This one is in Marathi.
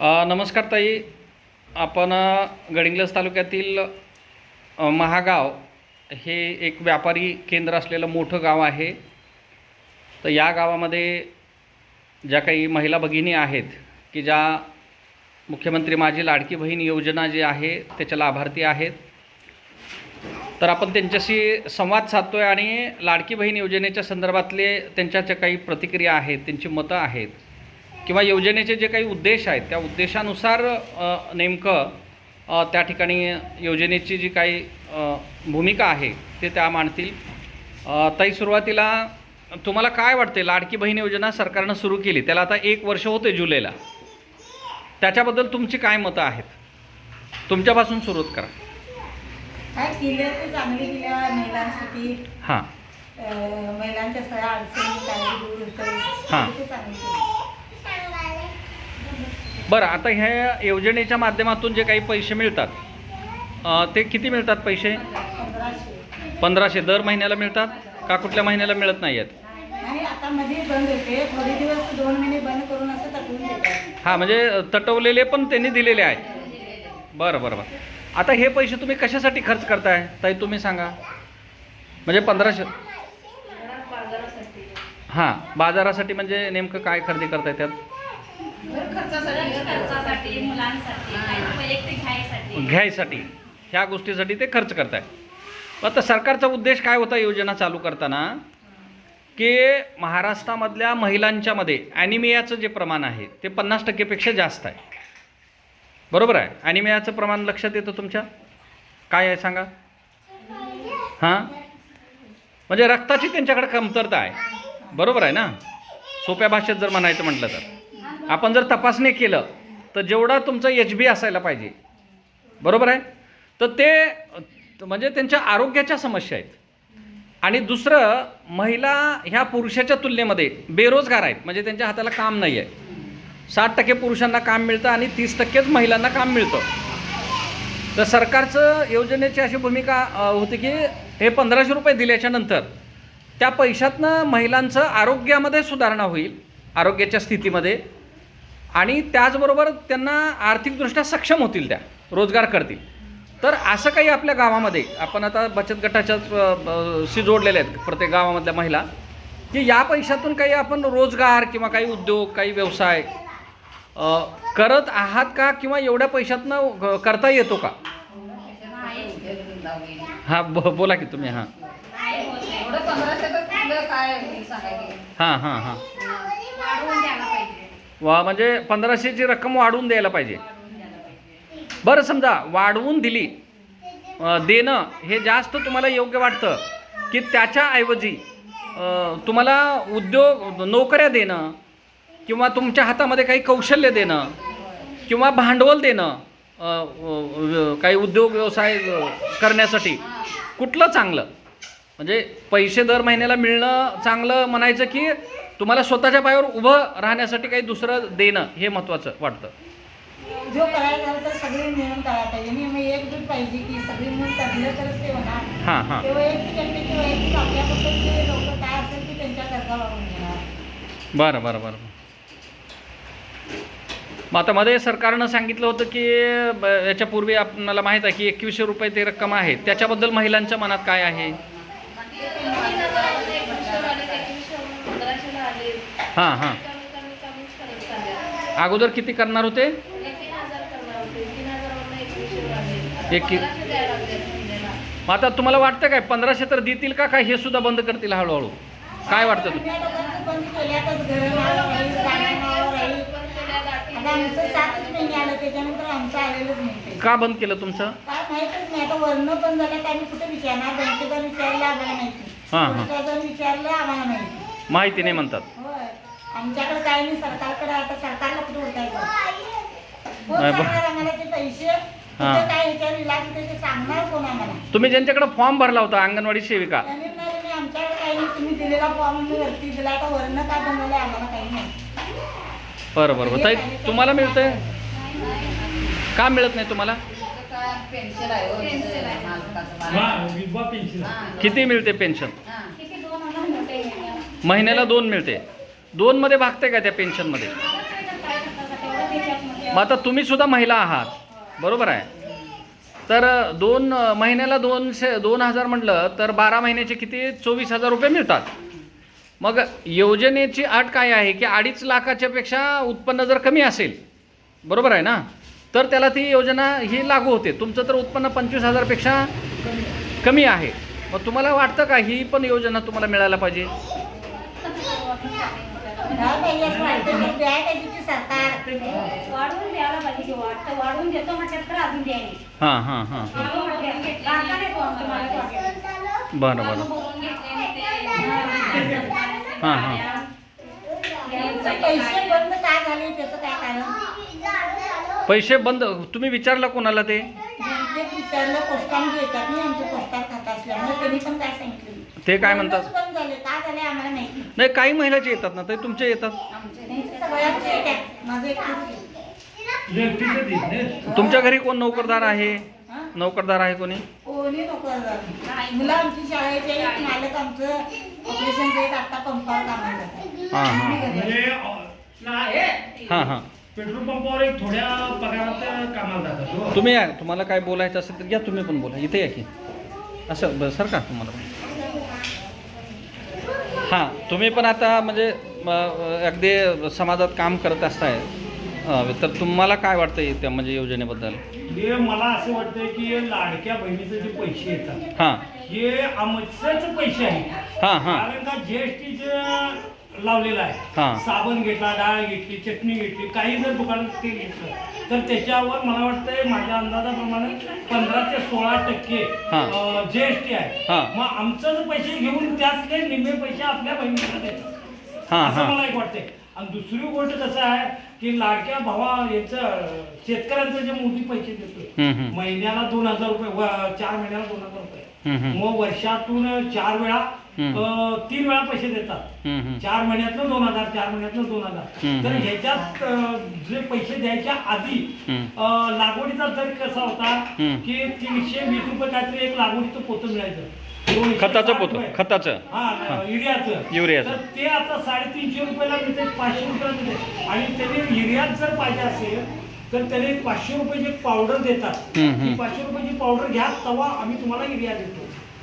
नमस्कार ताई. आपण अ, गडिंग्लज तालुक्यातील महागाव हे एक व्यापारी केंद्र असलेलं मोठं गाव आहे. तर या गावामध्ये ज्या काही महिला भगिनी आहेत की ज्या मुख्यमंत्री माझी लाडकी बहीण योजना जी आहे त्याच्या लाभार्थी आहेत. तर आपण त्यांच्याशी संवाद साधतो आहे आणि लाडकी बहीण योजनेच्या संदर्भातले त्यांच्या ज्या काही प्रतिक्रिया आहेत त्यांची मतं आहेत किंवा योजनेचे जे काही उद्देश आहेत त्या उद्देशानुसार नेमकं त्या ठिकाणी योजनेची जी काही भूमिका आहे ते त्या मांडतील. ताई सुरुवातीला तुम्हाला काय वाटते लाडकी बहीण योजना सरकारनं सुरू केली त्याला आता एक वर्ष होते जुलैला. त्याच्याबद्दल तुमची काय मतं आहेत? तुमच्यापासून सुरुवात करा. काय केलं ते चांगली केल्या महिलांसाठी. हां. महिलांच्या सगळ्या अडचणी काय दूर होतं हां. बरं आता ह्या योजनेच्या माध्यमातून जे काही पैसे मिळतात अ, ते किती मिळतात पैसे? पंधराशे. दर महिन्याला मिळतात का कुठल्या महिन्याला मिळत नाही आहेत? आणि आता मध्ये बंद होते. थोडे दिवस दोन महिने बंद करून असं तटवून देतात. हां म्हणजे तटवलेले पण त्यांनी दिलेले आहेत. बरं बरं बरं. आता हे पैसे तुम्ही कशासाठी खर्च करताय? ताई तुम्ही सांगा. म्हणजे पंधराशे. हां बाजारासाठी म्हणजे नेमकं काय खरेदी करताय त्यात? खर्चासाठी मुलांसाठी काही वैयक्तिक घ्यायसाठी. घ्यायसाठी. ह्या गोष्टीसाठी ते खर्च करताय. आता सरकारचा उद्देश काय होता योजना चालू करताना? की महाराष्ट्रामधल्या महिलांच्यामध्ये ॲनिमियाचं जे प्रमाण आहे ते पन्नास टक्केपेक्षा जास्त आहे. बरोबर आहे? ॲनिमियाचं प्रमाण लक्षात येतं तुमच्या? काय आहे सांगा? हां? म्हणजे रक्ताची त्यांच्याकडे कमतरता आहे. बरोबर आहे ना? सोप्या भाषेत जर म्हणायचं म्हटलं तर. आपण जर तपासणी केलं तर जेवढा तुमचं एच बी असायला पाहिजे. बरोबर आहे? तर ते म्हणजे त्यांच्या आरोग्याच्या समस्या आहेत. आणि दुसरं महिला ह्या पुरुषाच्या तुलनेमध्ये बेरोजगार आहेत म्हणजे त्यांच्या हाताला काम नाही आहे. साठ टक्के पुरुषांना काम मिळतं आणि तीस टक्केच महिलांना काम मिळतं. तर सरकारचं योजनेची अशी भूमिका होती की हे पंधराशे रुपये दिल्याच्या नंतर त्या पैशातनं महिलांचं आरोग्यामध्ये सुधारणा होईल आरोग्याच्या स्थितीमध्ये. आणि त्याचबरोबर त्यांना आर्थिकदृष्ट्या सक्षम होतील त्या रोजगार करतील. तर असं काही आपल्या गावामध्ये आपण आता बचत गटाच्याच ब- शी जोडलेल्या आहेत प्रत्येक गावामधल्या महिला की या पैशातून काही आपण रोजगार किंवा काही उद्योग काही व्यवसाय करत आहात का किंवा एवढ्या पैशातनं करता येतो का? हां ब बोला की तुम्ही हां. एवढं पंधराशे तर काय सांगायचे हां हां हां. वा म्हणजे पंधराशेची रक्कम वाढवून द्यायला पाहिजे. बरं समजा वाढवून दिली देणं हे जास्त तुम्हाला योग्य वाटतं की त्याच्याऐवजी तुम्हाला उद्योग नोकऱ्या देणं किंवा तुमच्या हातामध्ये काही कौशल्य देणं किंवा भांडवल देणं काही उद्योग व्यवसाय करण्यासाठी कुठलं चांगलं? म्हणजे पैसे दर महिन्याला मिळणं चांगलं म्हणायचं की तुम्हाला स्वतःच्या पायावर उभं राहण्यासाठी काही दुसरं देणं हे महत्त्वाचं वाटतं. जो करायला झालं तर सगळे मिळून करायला पाहिजे. आणि मग एकजूट पाहिजे की सगळे मिळून ठरलं तरच ते होणार. हां हां. ते वैयक्तिक व्यक्ती ते वैयक्तिक. आपल्याबद्दल जे लोक काय असेल ते त्यांच्या गरजा वाढवून घेणार. बरं बरं बरं. मग आता मध्ये सरकारनं सांगितलं होतं की याच्यापूर्वी आपणाला माहीत आहे की एकवीसशे रुपये ते रक्कम आहे. त्याच्याबद्दल महिलांच्या मनात काय आहे पंधराशेला आले हां हां. कमी कमी कमीच करत चालले अगोदर किती करणार होते? एक तीन हजार करणार होते तीन हजारावरून एकवीसशे आले एक कि- पंधराशे द्यायला लागले महिन्याला मग आता तुम्हाला वाटतं काय पंधराशे तर देतील का काय हे सुद्धा बंद करतील हळूहळू? काय वाटतं तुम्ही या लोकांचं बंद केल्यातच घरं नावावर राहील गाड्या नावावर राहील पण केल्या लाटी आता आमचं सातच महिने आलं त्याच्यानंतर आमचं आलेलंच नाही काही. का बंद केलं तुमचं? काय माहीतच नाही आता वर्ण पण झालं तर आम्ही कुठे विचारणार बँकेत जाऊन विचारलं आम्हाला माहिती. हां, हां. विचारलं आम्हाला माहिती. माहिती नाही म्हणतात. होय. आमच्याकडे काय नाही सरकारकडे आता सरकारला कुठे उठायचं कोण नाही, ब- सांगणार आम्हाला ते पैसे. हां. कुठे काय ह्याच्यावर इलाज होते ते सांगणार कोण आम्हाला? तुम्ही ज्यांच्याकडे फॉर्म भरला होता अंगणवाडी सेविका. त्यांनी म्हणाले, नाही आमच्याकडे काही नाही. तुम्ही दिलेला फॉर्म मी वरती दिला आता वर्ण काय बनवलं आम्हाला काही नाही. बरं बरं बरं. ताई तुम्हाला मिळतंय? का मिळत नाही तुम्हाला? काय पेन्शन आहे हो. मालकाचं. किती मिळते पेन्शन? हां. किती दोन हजार मिळते महिन्याला. दोन मिळते. दोनमध्ये भागते का त्या पेन्शनमध्ये मग आता तुम्ही सुद्धा महिला आहात. बरोबर आहे. तर दोन महिन्याला दोनशे दोन हजार म्हटलं तर बारा महिन्याचे किती? चोवीस हजार रुपये मिळतात. मग योजनेची अट काय आहे की अडीच लाखाच्यापेक्षा उत्पन्न जर कमी असेल बरोबर आहे ना? तर त्याला ती योजना ही लागू होते. तुमचं तर उत्पन्न पंचवीस हजारपेक्षा कमी आहे. मग तुम्हाला वाटतं का ही पण योजना तुम्हाला मिळायला पाहिजे? वाढवून द्यायला पाहिजे की वाटतं वाढवून देतो म्हटलं तर अजून द्यायला हां हां हां कारखान्यात वाटतं मला तर वाटतं. बरं बरं हां हां पैसे बंद तुम्ही विचारलं कोणाला ते ते काय म्हणतात नाही. काही महिलाचे येतात ना ते तुमचे येतात? तुमच्या घरी कोण नोकरदार आहे? हां? नोकरदार आहे कोणी? कोणी नको मुलं आमची शाळेचे आहेत मालक आमचं ऑपरेशनचे आहेत आता पंपावर कामाला जातात हां हां. हां हां. पेट्रोल पंपावर एक थोड्या पगारात कामाला जातात हो. तुम्ही या तुम्हाला काय बोलायचं असेल तर या तुम्ही पण बोला. इथे या की. असं बरं सर का तुम्हाला हां तुम्ही पण आता म्हणजे अगदी समाजात काम करत असताय. तर तुम्हाला काय वाटतं त्या म्हणजे योजनेबद्दल? हे मला असं वाटतं की हे लाडक्या बहिणीचे जे पैसे येतात हां. हे आमच्याच पैसे आहेत. हां हां. कारण का जीएसटी लावलेलं हा. आहे साबण घेतला डाळ घेतली चटणी घेतली काही जर दुकानात ते घेतलं तर त्याच्यावर मला वाटतंय माझ्या अंदाजाप्रमाणे पंधरा ते सोळा टक्के हा. जीएसटी आहे. हा. मग आमचं पैसे घेऊन त्यातले निम्मे पैसे आपल्या बहिणीला देतात. हां असं हां. मला एक वाटतंय. आणि दुसरी गोष्ट कसं आहे की लाडक्या भावा याचं शेतकऱ्यांचं जे मोठी पैसे देतोय. महिन्याला दोन हजार रुपये व- चार महिन्याला दोन हजार रुपये. मग वर्षातून चार वेळा. अं, तीन वेळा पैसे देतात. चार महिन्यातनं दोन हजार चार महिन्यातनं दोन हजार. तर ह्याच्यात अं, जे पैसे द्यायच्या आधी. अं, लागवडीचा दर कसा होता. की तीनशे वीस रुपये काहीतरी एक लागवडीचं पोतं मिळायचं खताचं पोतं. खताचं. हा युरियाचं. युरियाचं. ते आता साडेतीनशे रुपयाला मिळते पाचशे रुपयाला मिळते आणि त्याने युरियात जर पाहिजे असेल तर त्याने पाचशे रुपयाची पावडर देतात पाचशे रुपयाची पावडर घ्या तेव्हा आम्ही तुम्हाला युरिया देतो.